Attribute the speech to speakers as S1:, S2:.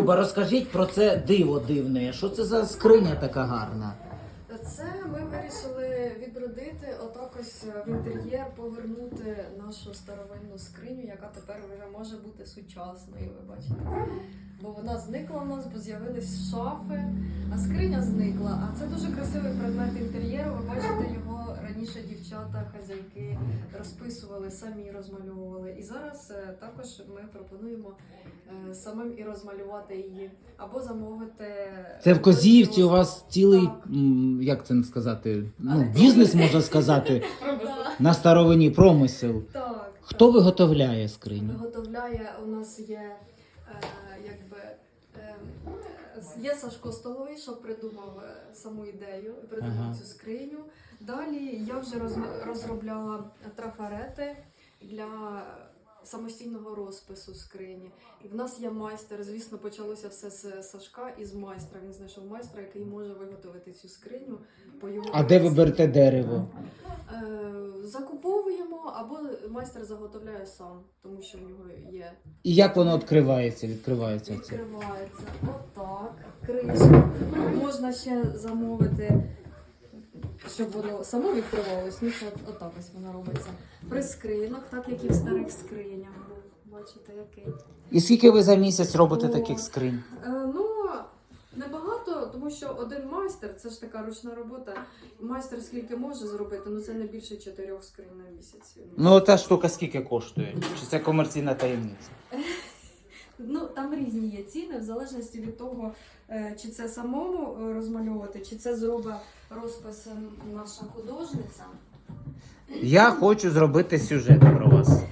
S1: Люба, Розкажіть про це диво дивне. Що це за скриня така гарна?
S2: Це ми вирішили відродити отак ось в інтер'єр, повернути нашу старовинну скриню, яка тепер вже може бути сучасною. Ви бачите. Бо вона зникла в нас, бо з'явились шафи, а скриня зникла. А це дуже красивий предмет інтер'єру. Ви бачите, його раніше дівчата, хазяйки розписували, самі розмальовували. І зараз е, також ми пропонуємо е, самим і розмалювати її або замовити.
S1: Це в Козівці у вас цілий,
S2: Так.
S1: як це сказати, ну, бізнес можна сказати, на старовині промисел.
S2: Так.
S1: Хто виготовляє скриню?
S2: Виготовляє у нас є е, якби. Е, Є Сашко Столовий, що придумав е, саму ідею, придумав
S1: Ага.
S2: цю скриню. Далі я вже роз- розробляла трафарети для самостійного розпису скрині. І в нас є майстер. Звісно, почалося все з Сашка і з майстра. Він знайшов майстра, який може виготовити цю скриню по його
S1: А де ви берете дерево?
S2: Е, Закуповуємо або майстер заготовляє сам, тому що в нього є.
S1: І як воно відкривається? Відкривається це.
S2: Відкривається отак, кришка. Можна ще замовити, щоб воно само відкривалось. Ну, це отак ось воно робиться. Прискринок, так як і в старих скринях. Бачите, який.
S1: І скільки ви за місяць робите
S2: О.
S1: таких скринь?
S2: Ну, тому що один майстер, це ж така ручна робота. Майстер скільки може зробити, ну це не більше чотирьох скринь на місяць.
S1: Ну, оця штука скільки коштує? Чи це комерційна таємниця?
S2: Ну, там різні є ціни, в залежності від того, е, чи це самому е, розмальовувати, чи це зробить розпис наша художниця.
S1: Я хочу зробити сюжет про вас.